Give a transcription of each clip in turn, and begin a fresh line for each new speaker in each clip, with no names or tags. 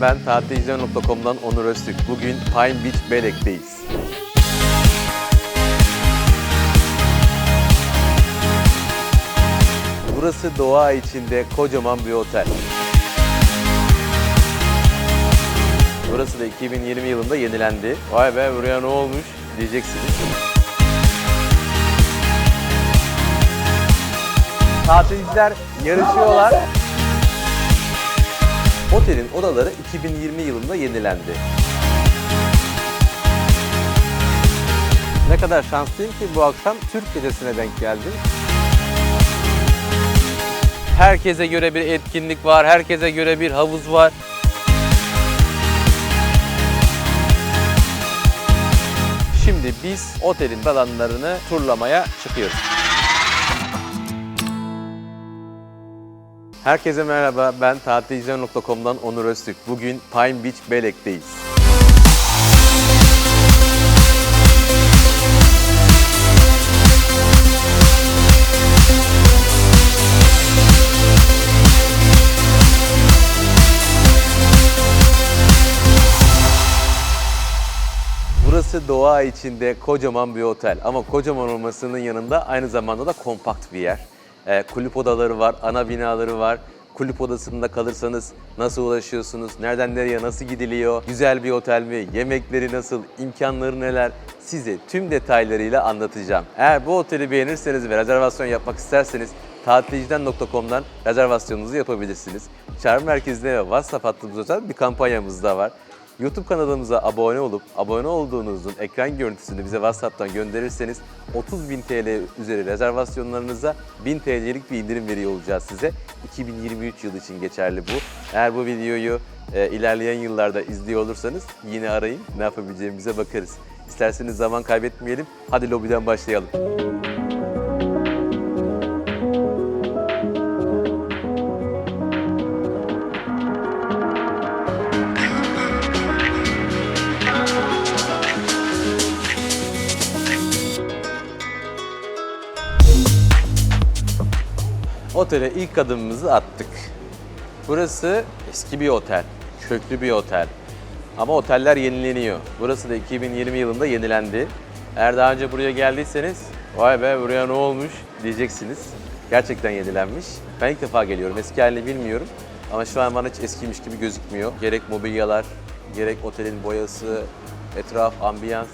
ben tatilciler.com'dan Onur Öztürk. Bugün Pine Beach Belek'teyiz. Burası doğa içinde kocaman bir otel. Burası da 2020 yılında yenilendi. Vay be buraya ne olmuş diyeceksiniz. Tatilciler yarışıyorlar. Otelin odaları 2020 yılında yenilendi. Ne kadar şanslıyım ki bu akşam Türk gecesine denk geldim. Herkese göre bir etkinlik var, herkese göre bir havuz var. Şimdi biz otelin alanlarını turlamaya çıkıyoruz. Herkese merhaba, ben tatilciler.com'dan Onur Öztürk. Bugün Pine Beach Belek'teyiz. Burası doğa içinde kocaman bir otel ama kocaman olmasının yanında aynı zamanda da kompakt bir yer. Ee, kulüp odaları var, ana binaları var. Kulüp odasında kalırsanız nasıl ulaşıyorsunuz, nereden nereye nasıl gidiliyor, güzel bir otel mi, yemekleri nasıl, imkanları neler size tüm detaylarıyla anlatacağım. Eğer bu oteli beğenirseniz ve rezervasyon yapmak isterseniz tatilciden.com'dan rezervasyonunuzu yapabilirsiniz. Çağrı merkezinde ve WhatsApp hattımız özel bir kampanyamız da var. YouTube kanalımıza abone olup abone olduğunuzun ekran görüntüsünü bize WhatsApp'tan gönderirseniz 30.000 TL üzeri rezervasyonlarınıza 1000 TL'lik bir indirim veriyor olacağız size. 2023 yılı için geçerli bu. Eğer bu videoyu e, ilerleyen yıllarda izliyor olursanız yine arayın ne yapabileceğimize bakarız. İsterseniz zaman kaybetmeyelim. Hadi lobiden başlayalım. Otele ilk adımımızı attık. Burası eski bir otel, köklü bir otel. Ama oteller yenileniyor. Burası da 2020 yılında yenilendi. Eğer daha önce buraya geldiyseniz, vay be buraya ne olmuş diyeceksiniz. Gerçekten yenilenmiş. Ben ilk defa geliyorum, eski halini bilmiyorum. Ama şu an bana hiç eskiymiş gibi gözükmüyor. Gerek mobilyalar, gerek otelin boyası, etraf, ambiyans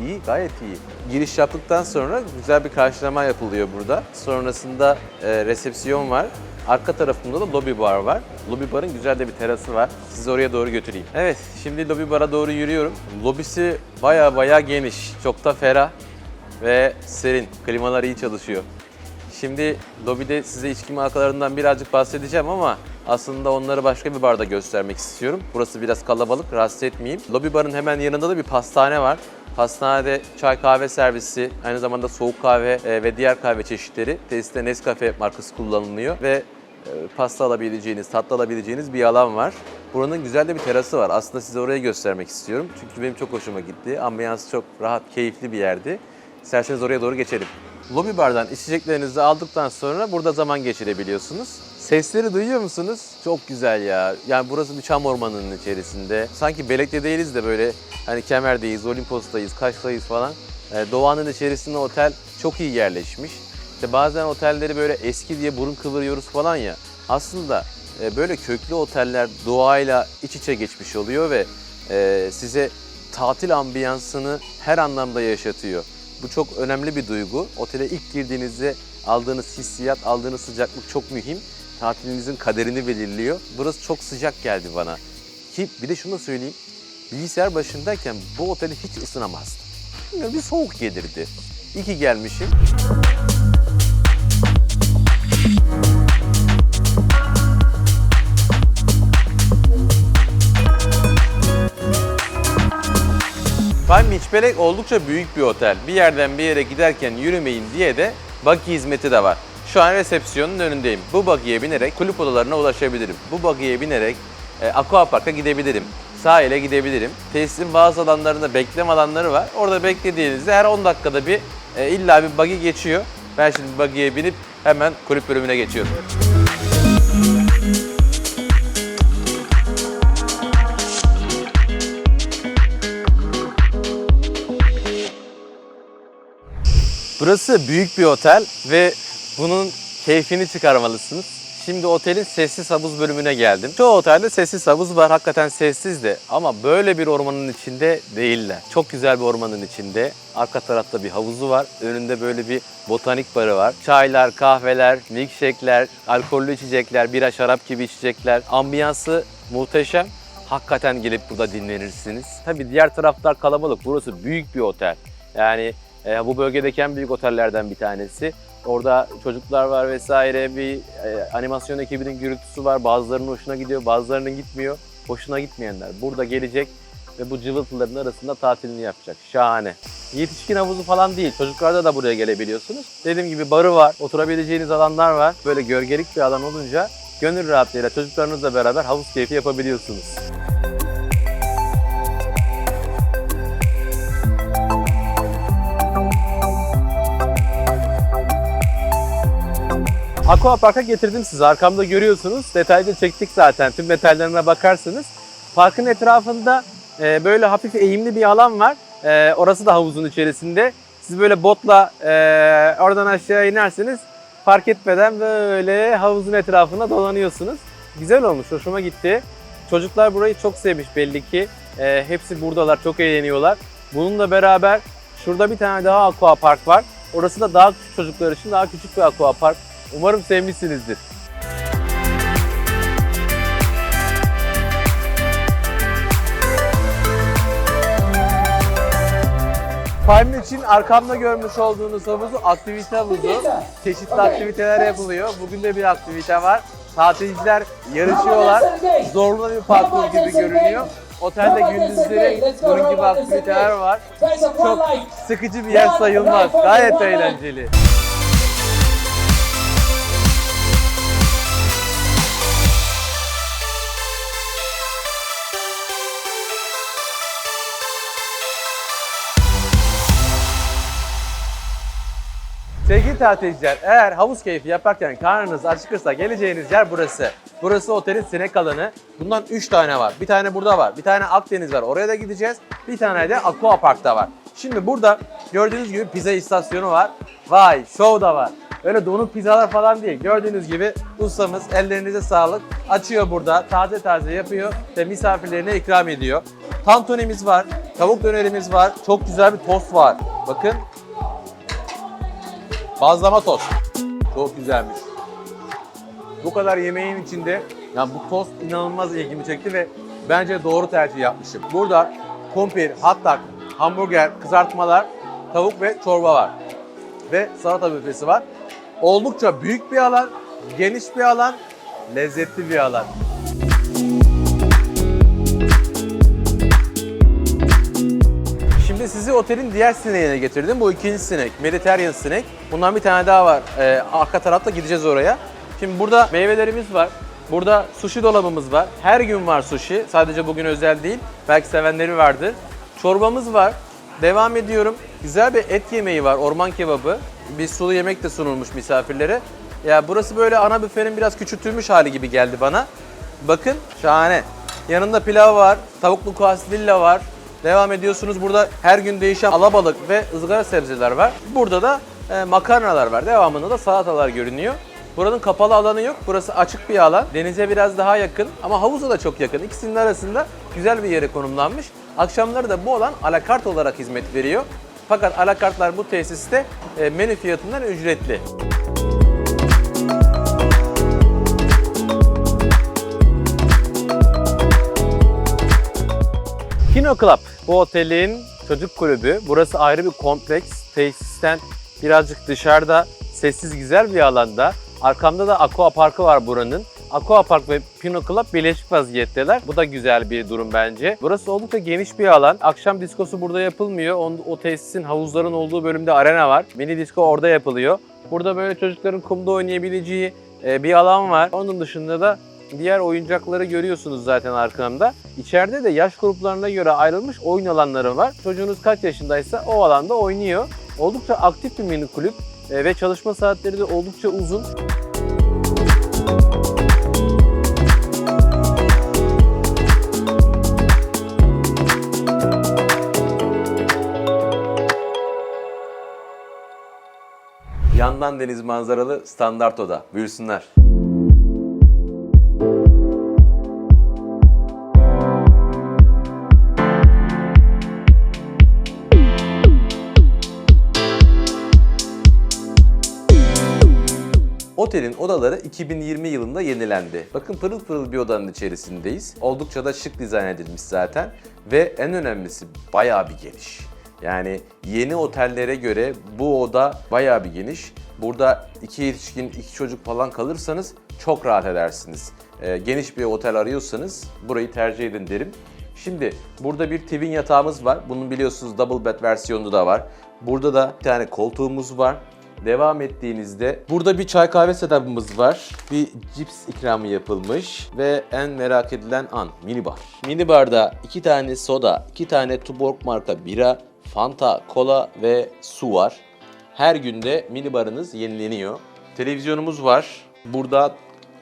İyi, gayet iyi. Giriş yaptıktan sonra güzel bir karşılama yapılıyor burada. Sonrasında e, resepsiyon var. Arka tarafında da lobby bar var. Lobby barın güzel de bir terası var. Sizi oraya doğru götüreyim. Evet, şimdi lobby bara doğru yürüyorum. Lobisi baya baya geniş, çok da ferah ve serin. Klimalar iyi çalışıyor. Şimdi lobide size içki markalarından birazcık bahsedeceğim ama aslında onları başka bir barda göstermek istiyorum. Burası biraz kalabalık, rahatsız etmeyeyim. Lobi barın hemen yanında da bir pastane var. Pastanede çay kahve servisi, aynı zamanda soğuk kahve e, ve diğer kahve çeşitleri. Tesiste Nescafe markası kullanılıyor ve e, pasta alabileceğiniz, tatlı alabileceğiniz bir alan var. Buranın güzel de bir terası var. Aslında size orayı göstermek istiyorum. Çünkü benim çok hoşuma gitti. Ambiyans çok rahat, keyifli bir yerdi. İsterseniz oraya doğru geçelim. Lobi bardan içeceklerinizi aldıktan sonra burada zaman geçirebiliyorsunuz. Sesleri duyuyor musunuz? Çok güzel ya. Yani burası bir çam ormanının içerisinde. Sanki Belek'te değiliz de böyle hani Kemer'deyiz, Olimpos'tayız, Kaş'tayız falan. Ee, doğanın içerisinde otel çok iyi yerleşmiş. İşte bazen otelleri böyle eski diye burun kıvırıyoruz falan ya. Aslında e, böyle köklü oteller doğayla iç içe geçmiş oluyor ve e, size tatil ambiyansını her anlamda yaşatıyor. Bu çok önemli bir duygu. Otele ilk girdiğinizde aldığınız hissiyat, aldığınız sıcaklık çok mühim. Tatilinizin kaderini belirliyor. Burası çok sıcak geldi bana. Ki bir de şunu da söyleyeyim. Bilgisayar başındayken bu oteli hiç ısınamazdım. Bilmiyorum, bir soğuk gelirdi. İyi ki gelmişim. Palm Beach oldukça büyük bir otel. Bir yerden bir yere giderken yürümeyin diye de buggy hizmeti de var. Şu an resepsiyonun önündeyim. Bu buggy'e binerek kulüp odalarına ulaşabilirim. Bu buggy'e binerek e, aquapark'a gidebilirim. Sahile gidebilirim. Tesisin bazı alanlarında bekleme alanları var. Orada beklediğinizde her 10 dakikada bir e, illa bir buggy geçiyor. Ben şimdi buggy'e binip hemen kulüp bölümüne geçiyorum. Burası büyük bir otel ve bunun keyfini çıkarmalısınız. Şimdi otelin sessiz havuz bölümüne geldim. Çoğu otelde sessiz havuz var. Hakikaten sessiz de. Ama böyle bir ormanın içinde değiller. Çok güzel bir ormanın içinde. Arka tarafta bir havuzu var. Önünde böyle bir botanik barı var. Çaylar, kahveler, milkshake'ler, alkollü içecekler, bira, şarap gibi içecekler. Ambiyansı muhteşem. Hakikaten gelip burada dinlenirsiniz. Tabii diğer taraflar kalabalık. Burası büyük bir otel. Yani e, bu bölgedeki en büyük otellerden bir tanesi. Orada çocuklar var vesaire bir e, animasyon ekibinin gürültüsü var. Bazılarının hoşuna gidiyor, bazılarının gitmiyor. Hoşuna gitmeyenler burada gelecek ve bu cıvıltıların arasında tatilini yapacak. Şahane. Yetişkin havuzu falan değil. Çocuklarda da buraya gelebiliyorsunuz. Dediğim gibi barı var, oturabileceğiniz alanlar var. Böyle gölgelik bir alan olunca gönül rahatlığıyla çocuklarınızla beraber havuz keyfi yapabiliyorsunuz. Aqua Park'a getirdim sizi. Arkamda görüyorsunuz. Detaylıca çektik zaten. Tüm detaylarına bakarsınız. Parkın etrafında e, böyle hafif eğimli bir alan var. E, orası da havuzun içerisinde. Siz böyle botla e, oradan aşağı inersiniz. Fark etmeden böyle havuzun etrafında dolanıyorsunuz. Güzel olmuş. Hoşuma gitti. Çocuklar burayı çok sevmiş belli ki. E, hepsi buradalar. Çok eğleniyorlar. Bununla beraber şurada bir tane daha aqua park var. Orası da daha küçük çocuklar için daha küçük bir aqua park. Umarım sevmişsinizdir. Palm için arkamda görmüş olduğunuz havuzu aktivite havuzu. Çeşitli aktiviteler yapılıyor. Bugün de bir aktivite var. Tatilciler yarışıyorlar. Zorlu bir parkur gibi görünüyor. Otelde gündüzleri bunun gibi aktiviteler var. Çok sıkıcı bir yer sayılmaz. Gayet eğlenceli. Sevgili tatilciler, eğer havuz keyfi yaparken karnınız acıkırsa geleceğiniz yer burası. Burası otelin sinek alanı. Bundan 3 tane var. Bir tane burada var. Bir tane Akdeniz var. Oraya da gideceğiz. Bir tane de Aqua Park'ta var. Şimdi burada gördüğünüz gibi pizza istasyonu var. Vay, show da var. Öyle donuk pizzalar falan değil. Gördüğünüz gibi ustamız ellerinize sağlık. Açıyor burada. Taze taze yapıyor ve misafirlerine ikram ediyor. Tantunimiz var. Tavuk dönerimiz var. Çok güzel bir tost var. Bakın Bazlama tost. Çok güzelmiş. Bu kadar yemeğin içinde ya bu tost inanılmaz ilgimi çekti ve bence doğru tercih yapmışım. Burada kumpir, hot dog, hamburger, kızartmalar, tavuk ve çorba var. Ve salata büfesi var. Oldukça büyük bir alan, geniş bir alan, lezzetli bir alan. Şimdi sizi otelin diğer sineğine getirdim. Bu ikinci sinek, Mediterranean sinek. Bundan bir tane daha var. Ee, arka tarafta gideceğiz oraya. Şimdi burada meyvelerimiz var. Burada sushi dolabımız var. Her gün var sushi. Sadece bugün özel değil. Belki sevenleri vardır. Çorbamız var. Devam ediyorum. Güzel bir et yemeği var. Orman kebabı. Bir sulu yemek de sunulmuş misafirlere. Ya burası böyle ana büfenin biraz küçültülmüş hali gibi geldi bana. Bakın şahane. Yanında pilav var, tavuklu kuasvilla var. Devam ediyorsunuz. Burada her gün değişen alabalık ve ızgara sebzeler var. Burada da e, makarnalar var. Devamında da salatalar görünüyor. Buranın kapalı alanı yok. Burası açık bir alan. Denize biraz daha yakın ama havuza da çok yakın. İkisinin arasında güzel bir yere konumlanmış. Akşamları da bu alan alakart olarak hizmet veriyor. Fakat alakartlar bu tesiste e, menü fiyatından ücretli. Kino Club bu otelin çocuk kulübü. Burası ayrı bir kompleks. Tesisten birazcık dışarıda sessiz güzel bir alanda. Arkamda da Aqua Parkı var buranın. Aqua Park ve Pino Club birleşik vaziyetteler. Bu da güzel bir durum bence. Burası oldukça geniş bir alan. Akşam diskosu burada yapılmıyor. O, o tesisin havuzların olduğu bölümde arena var. Mini disco orada yapılıyor. Burada böyle çocukların kumda oynayabileceği e, bir alan var. Onun dışında da diğer oyuncakları görüyorsunuz zaten arkamda. İçeride de yaş gruplarına göre ayrılmış oyun alanları var. Çocuğunuz kaç yaşındaysa o alanda oynuyor. Oldukça aktif bir mini kulüp e, ve çalışma saatleri de oldukça uzun. balkondan deniz manzaralı standart oda. Buyursunlar. Otelin odaları 2020 yılında yenilendi. Bakın pırıl pırıl bir odanın içerisindeyiz. Oldukça da şık dizayn edilmiş zaten. Ve en önemlisi bayağı bir geniş. Yani yeni otellere göre bu oda bayağı bir geniş. Burada iki yetişkin, iki çocuk falan kalırsanız çok rahat edersiniz. Ee, geniş bir otel arıyorsanız burayı tercih edin derim. Şimdi burada bir twin yatağımız var. Bunun biliyorsunuz double bed versiyonu da var. Burada da bir tane koltuğumuz var. Devam ettiğinizde burada bir çay kahve setup'ımız var. Bir cips ikramı yapılmış ve en merak edilen an minibar. Minibarda iki tane soda, iki tane Tuborg marka bira, Fanta, kola ve su var. Her günde minibarınız yenileniyor. Televizyonumuz var. Burada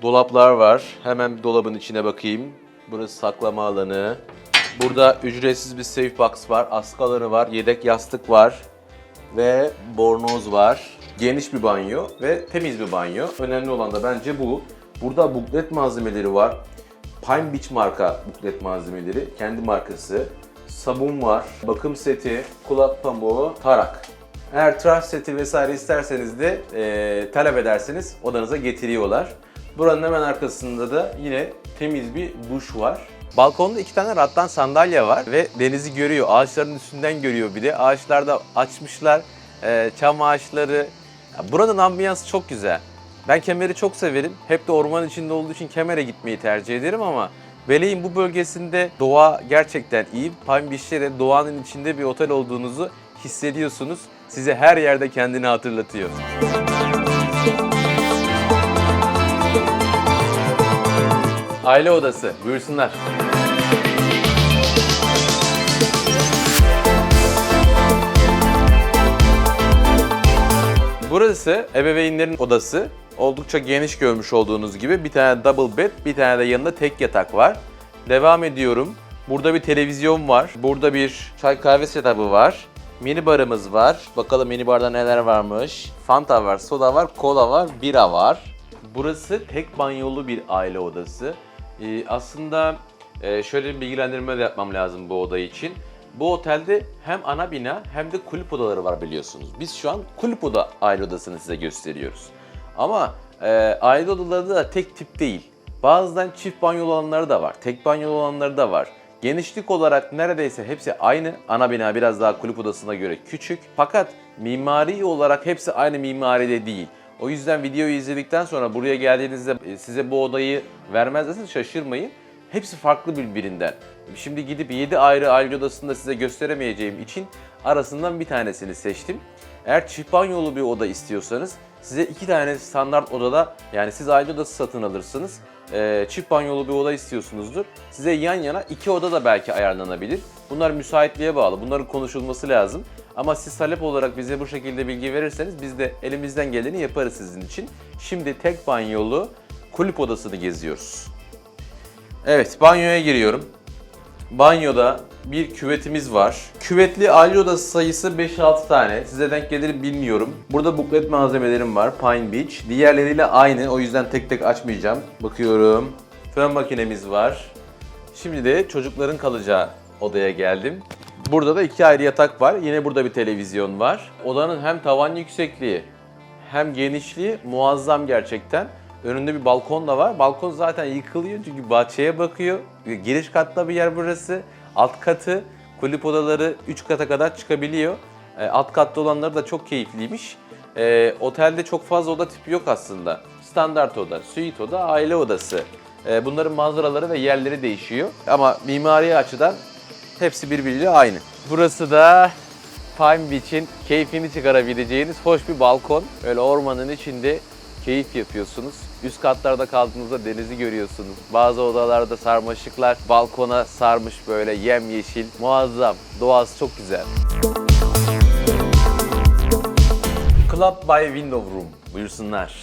dolaplar var. Hemen bir dolabın içine bakayım. Burası saklama alanı. Burada ücretsiz bir safe box var. Askaları var. Yedek yastık var ve bornoz var. Geniş bir banyo ve temiz bir banyo. Önemli olan da bence bu. Burada buklet malzemeleri var. Pine Beach marka buklet malzemeleri. Kendi markası. Sabun var. Bakım seti, kulak pamuğu, tarak. Eğer tıraş seti vesaire isterseniz de e, talep ederseniz odanıza getiriyorlar. Buranın hemen arkasında da yine temiz bir duş var. Balkonda iki tane rattan sandalye var ve denizi görüyor. Ağaçların üstünden görüyor bir de. Ağaçlarda açmışlar. e, çam ağaçları. Buranın ambiyansı çok güzel. Ben Kemer'i çok severim. Hep de orman içinde olduğu için Kemer'e gitmeyi tercih ederim ama Belek'in bu bölgesinde doğa gerçekten iyi. Palm Beach'te doğanın içinde bir otel olduğunuzu hissediyorsunuz. Size her yerde kendini hatırlatıyor. Aile odası. Buyursunlar. Burası ebeveynlerin odası. Oldukça geniş görmüş olduğunuz gibi bir tane double bed, bir tane de yanında tek yatak var. Devam ediyorum. Burada bir televizyon var. Burada bir çay kahve setup'ı var. Mini barımız var. Bakalım mini barda neler varmış. Fanta var, soda var, kola var, bira var. Burası tek banyolu bir aile odası. Ee, aslında e, şöyle bir bilgilendirme de yapmam lazım bu oda için. Bu otelde hem ana bina hem de kulüp odaları var biliyorsunuz. Biz şu an kulüp oda aile odasını size gösteriyoruz. Ama e, aile odaları da tek tip değil. Bazıdan çift banyolu olanları da var. Tek banyolu olanları da var. Genişlik olarak neredeyse hepsi aynı. Ana bina biraz daha kulüp odasına göre küçük. Fakat mimari olarak hepsi aynı mimaride değil. O yüzden videoyu izledikten sonra buraya geldiğinizde e, size bu odayı vermezseniz şaşırmayın. Hepsi farklı birbirinden. Şimdi gidip 7 ayrı aile odasında size gösteremeyeceğim için arasından bir tanesini seçtim. Eğer çift banyolu bir oda istiyorsanız size iki tane standart odada yani siz aile odası satın alırsınız. Ee, çift banyolu bir oda istiyorsunuzdur. Size yan yana iki oda da belki ayarlanabilir. Bunlar müsaitliğe bağlı. Bunların konuşulması lazım. Ama siz talep olarak bize bu şekilde bilgi verirseniz biz de elimizden geleni yaparız sizin için. Şimdi tek banyolu kulüp odasını geziyoruz. Evet, banyoya giriyorum. Banyoda bir küvetimiz var. Küvetli aile odası sayısı 5-6 tane. Size denk gelir mi bilmiyorum. Burada buklet malzemelerim var. Pine Beach. Diğerleriyle aynı. O yüzden tek tek açmayacağım. Bakıyorum. Fön makinemiz var. Şimdi de çocukların kalacağı odaya geldim. Burada da iki ayrı yatak var. Yine burada bir televizyon var. Odanın hem tavan yüksekliği hem genişliği muazzam gerçekten. Önünde bir balkon da var. Balkon zaten yıkılıyor çünkü bahçeye bakıyor. Giriş katta bir yer burası. Alt katı, kulüp odaları 3 kata kadar çıkabiliyor. E, alt katta olanları da çok keyifliymiş. E, otelde çok fazla oda tipi yok aslında. Standart oda, suite oda, aile odası. E, bunların manzaraları ve yerleri değişiyor. Ama mimari açıdan hepsi birbiriyle aynı. Burası da Palm Beach'in keyfini çıkarabileceğiniz hoş bir balkon. Öyle ormanın içinde keyif yapıyorsunuz. Üst katlarda kaldığınızda denizi görüyorsunuz. Bazı odalarda sarmaşıklar balkona sarmış böyle yemyeşil. Muazzam. Doğası çok güzel. Club by Window Room. Buyursunlar.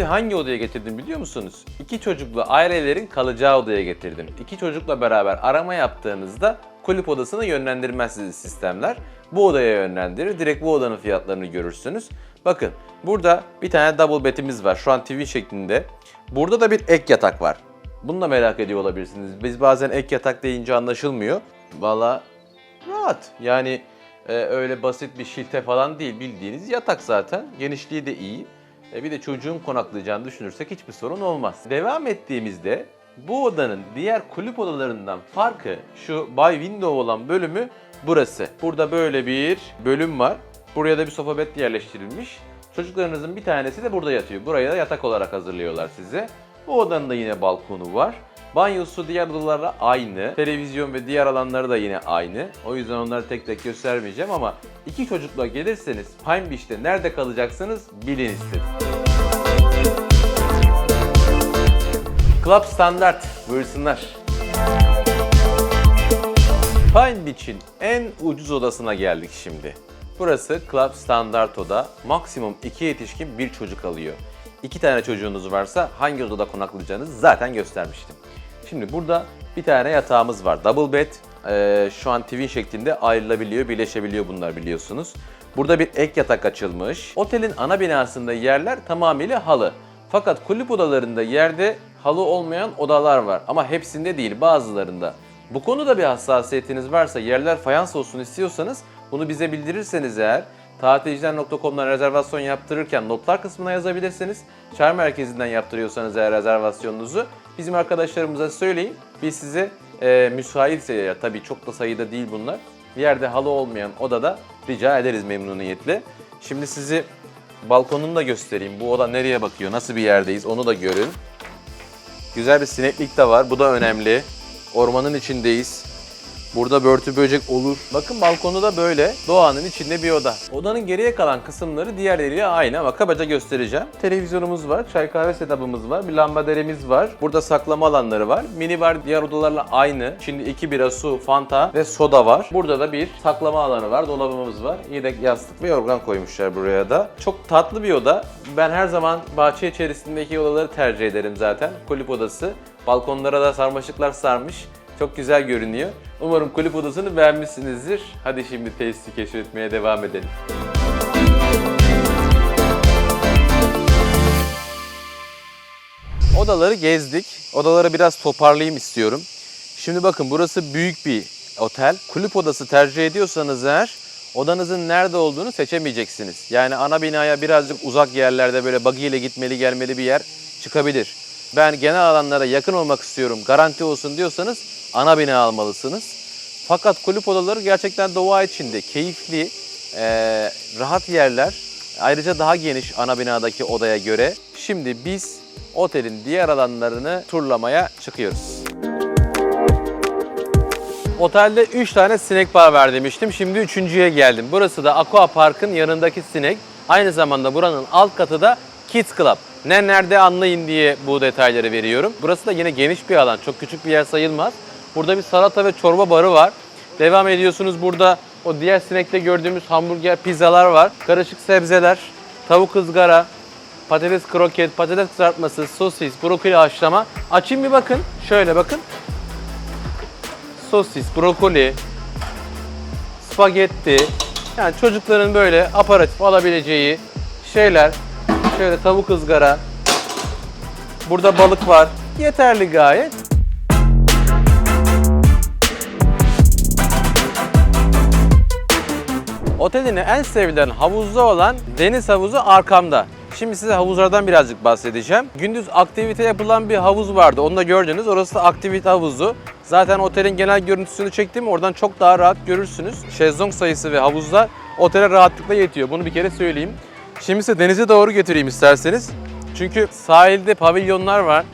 Sizi hangi odaya getirdim biliyor musunuz? İki çocuklu ailelerin kalacağı odaya getirdim. İki çocukla beraber arama yaptığınızda kulüp odasına yönlendirmez sizi sistemler. Bu odaya yönlendirir. Direkt bu odanın fiyatlarını görürsünüz. Bakın burada bir tane double bed'imiz var. Şu an TV şeklinde. Burada da bir ek yatak var. Bunu da merak ediyor olabilirsiniz. Biz bazen ek yatak deyince anlaşılmıyor. Valla rahat. Yani e, öyle basit bir şilte falan değil. Bildiğiniz yatak zaten. Genişliği de iyi. E, bir de çocuğun konaklayacağını düşünürsek hiçbir sorun olmaz. Devam ettiğimizde bu odanın diğer kulüp odalarından farkı şu bay window olan bölümü burası. Burada böyle bir bölüm var. Buraya da bir sofa bed yerleştirilmiş. Çocuklarınızın bir tanesi de burada yatıyor. Buraya da yatak olarak hazırlıyorlar size. Bu odanın da yine balkonu var. Banyosu diğer odalarla aynı. Televizyon ve diğer alanları da yine aynı. O yüzden onları tek tek göstermeyeceğim ama iki çocukla gelirseniz Pine Beach'te nerede kalacaksınız bilin istedim. Club Standart buyursunlar. Pine Beach'in en ucuz odasına geldik şimdi. Burası Club Standart oda. Maksimum iki yetişkin bir çocuk alıyor. İki tane çocuğunuz varsa hangi odada konaklayacağınızı zaten göstermiştim. Şimdi burada bir tane yatağımız var. Double bed. Ee, şu an TV şeklinde ayrılabiliyor, birleşebiliyor bunlar biliyorsunuz. Burada bir ek yatak açılmış. Otelin ana binasında yerler tamamıyla halı. Fakat kulüp odalarında yerde halı olmayan odalar var. Ama hepsinde değil bazılarında. Bu konuda bir hassasiyetiniz varsa yerler fayans olsun istiyorsanız bunu bize bildirirseniz eğer tatilciler.com'dan rezervasyon yaptırırken notlar kısmına yazabilirsiniz. Çağrı merkezinden yaptırıyorsanız eğer rezervasyonunuzu bizim arkadaşlarımıza söyleyin. Biz size e, müsaitse ya tabii çok da sayıda değil bunlar. Bir yerde halı olmayan odada rica ederiz memnuniyetle. Şimdi sizi balkonunu da göstereyim. Bu oda nereye bakıyor, nasıl bir yerdeyiz onu da görün. Güzel bir sineklik de var. Bu da önemli. Ormanın içindeyiz. Burada börtü böcek olur. Bakın balkonu da böyle. Doğanın içinde bir oda. Odanın geriye kalan kısımları diğerleriyle aynı ama kabaca göstereceğim. Televizyonumuz var, çay kahve setup'ımız var, bir lambaderemiz var. Burada saklama alanları var. Mini bar diğer odalarla aynı. Şimdi iki bira, su, fanta ve soda var. Burada da bir saklama alanı var, dolabımız var. Yedek yastık ve yorgan koymuşlar buraya da. Çok tatlı bir oda. Ben her zaman bahçe içerisindeki odaları tercih ederim zaten. Kulüp odası. Balkonlara da sarmaşıklar sarmış. Çok güzel görünüyor. Umarım kulüp odasını beğenmişsinizdir. Hadi şimdi tesisi keşfetmeye devam edelim. Odaları gezdik. Odaları biraz toparlayayım istiyorum. Şimdi bakın burası büyük bir otel. Kulüp odası tercih ediyorsanız eğer odanızın nerede olduğunu seçemeyeceksiniz. Yani ana binaya birazcık uzak yerlerde böyle buggy ile gitmeli gelmeli bir yer çıkabilir. Ben genel alanlara yakın olmak istiyorum, garanti olsun diyorsanız ana bina almalısınız. Fakat kulüp odaları gerçekten doğa içinde keyifli, eee, rahat yerler. Ayrıca daha geniş ana binadaki odaya göre. Şimdi biz otelin diğer alanlarını turlamaya çıkıyoruz. Otelde 3 tane sinek bar var demiştim. Şimdi üçüncüye geldim. Burası da Aqua Park'ın yanındaki sinek. Aynı zamanda buranın alt katı da Kids Club. Ne nerede anlayın diye bu detayları veriyorum. Burası da yine geniş bir alan. Çok küçük bir yer sayılmaz. Burada bir salata ve çorba barı var. Devam ediyorsunuz burada o diğer sinekte gördüğümüz hamburger, pizzalar var. Karışık sebzeler, tavuk ızgara, patates kroket, patates kızartması, sosis, brokoli haşlama. Açayım bir bakın. Şöyle bakın. Sosis, brokoli, spagetti. Yani çocukların böyle aparatif alabileceği şeyler. Şöyle tavuk ızgara. Burada balık var. Yeterli gayet. Otelin en sevilen havuzda olan deniz havuzu arkamda. Şimdi size havuzlardan birazcık bahsedeceğim. Gündüz aktivite yapılan bir havuz vardı. Onu da gördünüz. Orası da aktivite havuzu. Zaten otelin genel görüntüsünü çektim. Oradan çok daha rahat görürsünüz. Şezlong sayısı ve havuzlar otele rahatlıkla yetiyor. Bunu bir kere söyleyeyim. Şimdi size denize doğru götüreyim isterseniz. Çünkü sahilde pavilyonlar var.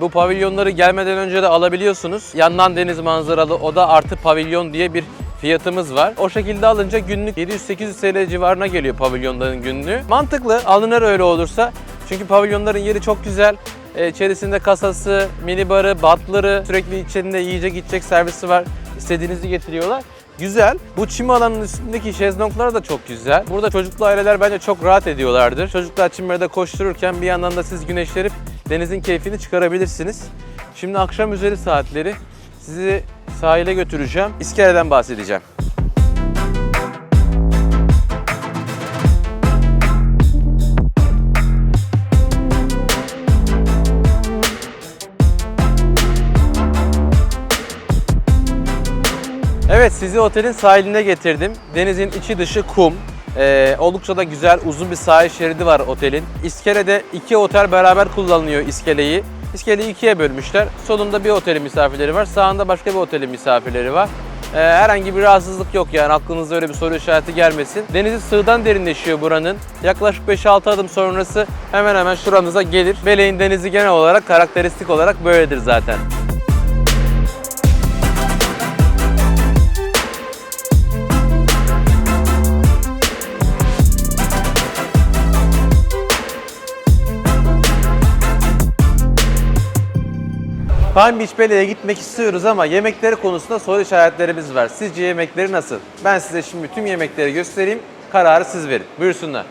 Bu pavilyonları gelmeden önce de alabiliyorsunuz. Yandan deniz manzaralı oda artı pavilyon diye bir fiyatımız var. O şekilde alınca günlük 700-800 TL civarına geliyor pavilyonların günlüğü. Mantıklı alınır öyle olursa. Çünkü pavilyonların yeri çok güzel. Ee, içerisinde kasası, minibarı, batları, sürekli içinde yiyecek içecek servisi var. İstediğinizi getiriyorlar. Güzel. Bu çim alanının üstündeki şezlonglar da çok güzel. Burada çocuklu aileler bence çok rahat ediyorlardır. Çocuklar çimlerde koştururken bir yandan da siz güneşlenip denizin keyfini çıkarabilirsiniz. Şimdi akşam üzeri saatleri sizi sahile götüreceğim. İskele'den bahsedeceğim. Evet sizi otelin sahiline getirdim. Denizin içi dışı kum. Ee, oldukça da güzel uzun bir sahil şeridi var otelin. İskele'de iki otel beraber kullanılıyor iskeleyi. İskeleyi ikiye bölmüşler. Solunda bir otelin misafirleri var. Sağında başka bir otelin misafirleri var. Ee, herhangi bir rahatsızlık yok yani aklınıza öyle bir soru işareti gelmesin. Denizi sığdan derinleşiyor buranın. Yaklaşık 5-6 adım sonrası hemen hemen şuranıza gelir. Meleğin denizi genel olarak karakteristik olarak böyledir zaten. Palm Beach Ballet'e gitmek istiyoruz ama yemekleri konusunda soru işaretlerimiz var. Sizce yemekleri nasıl? Ben size şimdi tüm yemekleri göstereyim. Kararı siz verin. Buyursunlar.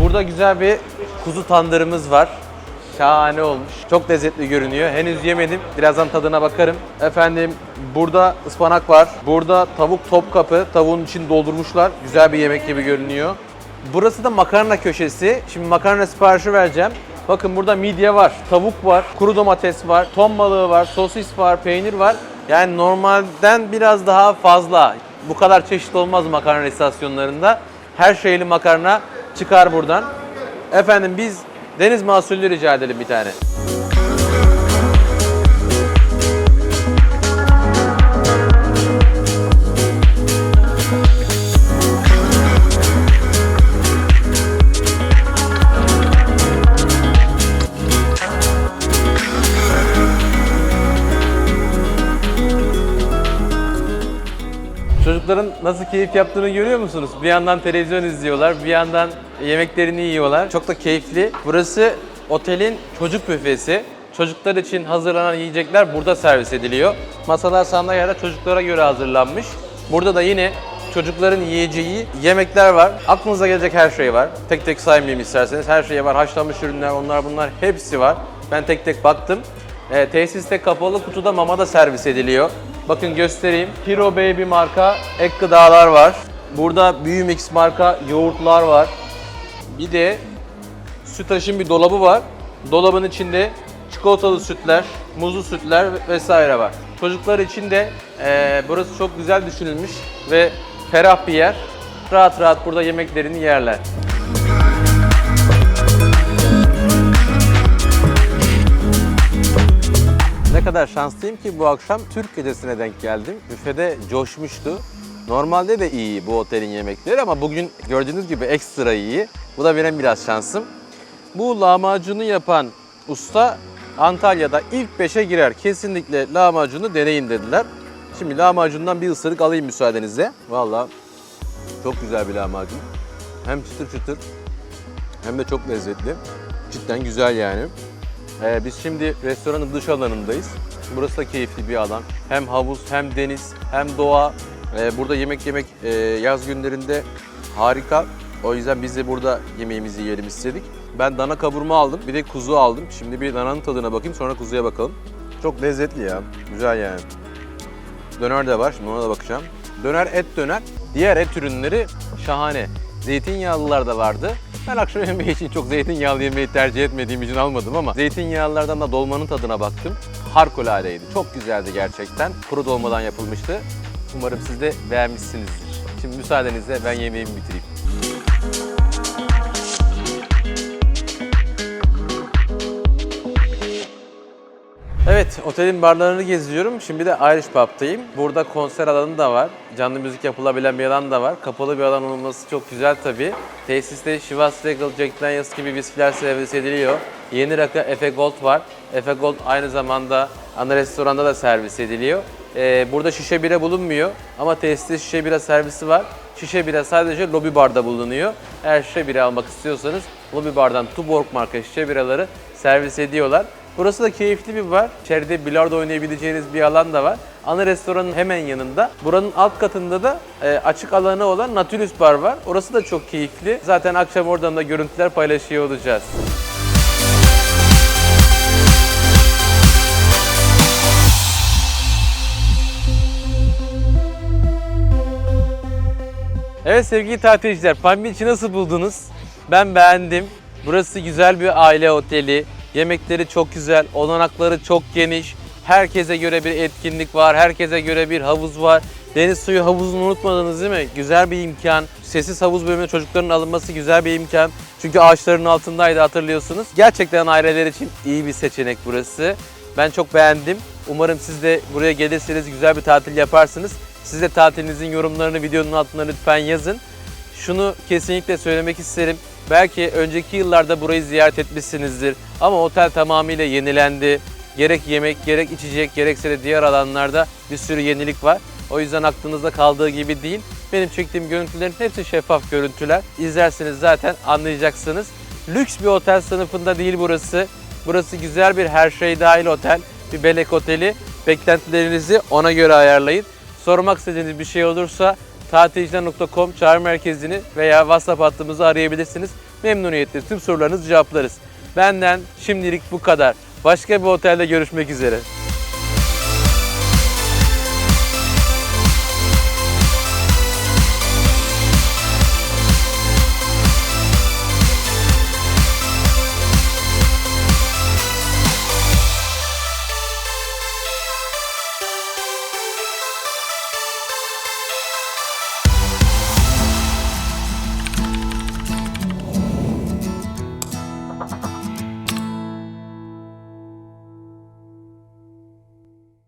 Burada güzel bir kuzu tandırımız var. Şahane olmuş. Çok lezzetli görünüyor. Henüz yemedim. Birazdan tadına bakarım. Efendim burada ıspanak var. Burada tavuk topkapı. Tavuğun içini doldurmuşlar. Güzel bir yemek gibi görünüyor. Burası da makarna köşesi. Şimdi makarna siparişi vereceğim. Bakın burada midye var, tavuk var, kuru domates var, ton balığı var, sosis var, peynir var. Yani normalden biraz daha fazla. Bu kadar çeşit olmaz makarna istasyonlarında. Her şeyli makarna çıkar buradan. Efendim biz deniz mahsullü rica edelim bir tane. Çocukların nasıl keyif yaptığını görüyor musunuz? Bir yandan televizyon izliyorlar, bir yandan yemeklerini yiyorlar. Çok da keyifli. Burası otelin çocuk büfesi. Çocuklar için hazırlanan yiyecekler burada servis ediliyor. Masalar sandalyeler çocuklara göre hazırlanmış. Burada da yine çocukların yiyeceği yemekler var. Aklınıza gelecek her şey var. Tek tek saymayayım isterseniz. Her şey var. Haşlanmış ürünler, onlar bunlar hepsi var. Ben tek tek baktım. E, tesiste kapalı kutuda mama da servis ediliyor. Bakın göstereyim. Hero Baby marka ek gıdalar var. Burada Büyümix marka yoğurtlar var. Bir de sütaşın bir dolabı var. Dolabın içinde çikolatalı sütler, muzlu sütler vesaire var. Çocuklar için de eee, burası çok güzel düşünülmüş ve ferah bir yer. Rahat rahat burada yemeklerini yerler. Ne kadar şanslıyım ki bu akşam Türk gecesine denk geldim. Büfede coşmuştu. Normalde de iyi bu otelin yemekleri ama bugün gördüğünüz gibi ekstra iyi. Bu da benim biraz şansım. Bu lahmacunu yapan usta Antalya'da ilk 5'e girer. Kesinlikle lahmacunu deneyin dediler. Şimdi lahmacundan bir ısırık alayım müsaadenizle. Vallahi çok güzel bir lahmacun. Hem çıtır çıtır hem de çok lezzetli. Cidden güzel yani. Ee, biz şimdi restoranın dış alanındayız. Burası da keyifli bir alan. Hem havuz, hem deniz, hem doğa. Ee, burada yemek yemek e, yaz günlerinde harika. O yüzden biz de burada yemeğimizi yiyelim istedik. Ben dana kavurma aldım, bir de kuzu aldım. Şimdi bir dananın tadına bakayım, sonra kuzuya bakalım. Çok lezzetli ya, güzel yani. Döner de var, şimdi ona da bakacağım. Döner et döner. Diğer et ürünleri şahane. Zeytinyağlılar da vardı. Ben akşam yemeği için çok zeytinyağlı yemeği tercih etmediğim için almadım ama zeytinyağlılardan da dolmanın tadına baktım. Harikulade Çok güzeldi gerçekten. Kuru dolmadan yapılmıştı. Umarım siz de beğenmişsinizdir. Şimdi müsaadenizle ben yemeğimi bitireyim. Evet, otelin barlarını geziyorum. Şimdi de Irish Pub'tayım. Burada konser alanı da var. Canlı müzik yapılabilen bir alan da var. Kapalı bir alan olması çok güzel tabii. Tesiste Chivas Regal, Jack Daniels gibi viskiler servis ediliyor. Yeni rakı Efe Gold var. Efe Gold aynı zamanda Ana restoranda da servis ediliyor. Ee, burada şişe bira bulunmuyor ama tesiste şişe bira servisi var. Şişe bira sadece lobi barda bulunuyor. Eğer şişe bira almak istiyorsanız lobi bardan Tuborg marka şişe biraları servis ediyorlar. Burası da keyifli bir bar. İçeride bilardo oynayabileceğiniz bir alan da var. Ana restoranın hemen yanında. Buranın alt katında da e, açık alanı olan Nautilus Bar var. Orası da çok keyifli. Zaten akşam oradan da görüntüler paylaşıyor olacağız. Evet sevgili tatilciler, Palm Beach'i nasıl buldunuz? Ben beğendim. Burası güzel bir aile oteli. Yemekleri çok güzel, olanakları çok geniş. Herkese göre bir etkinlik var, herkese göre bir havuz var. Deniz suyu havuzunu unutmadınız değil mi? Güzel bir imkan. Sessiz havuz bölümüne çocukların alınması güzel bir imkan. Çünkü ağaçların altındaydı hatırlıyorsunuz. Gerçekten aileler için iyi bir seçenek burası. Ben çok beğendim. Umarım siz de buraya gelirseniz güzel bir tatil yaparsınız. Siz de tatilinizin yorumlarını videonun altına lütfen yazın. Şunu kesinlikle söylemek isterim. Belki önceki yıllarda burayı ziyaret etmişsinizdir ama otel tamamıyla yenilendi. Gerek yemek, gerek içecek, gerekse de diğer alanlarda bir sürü yenilik var. O yüzden aklınızda kaldığı gibi değil. Benim çektiğim görüntülerin hepsi şeffaf görüntüler. İzlerseniz zaten anlayacaksınız. Lüks bir otel sınıfında değil burası. Burası güzel bir her şey dahil otel, bir belek oteli. Beklentilerinizi ona göre ayarlayın. Sormak istediğiniz bir şey olursa tatilciler.com çağrı merkezini veya WhatsApp hattımızı arayabilirsiniz. Memnuniyetle tüm sorularınızı cevaplarız. Benden şimdilik bu kadar. Başka bir otelde görüşmek üzere.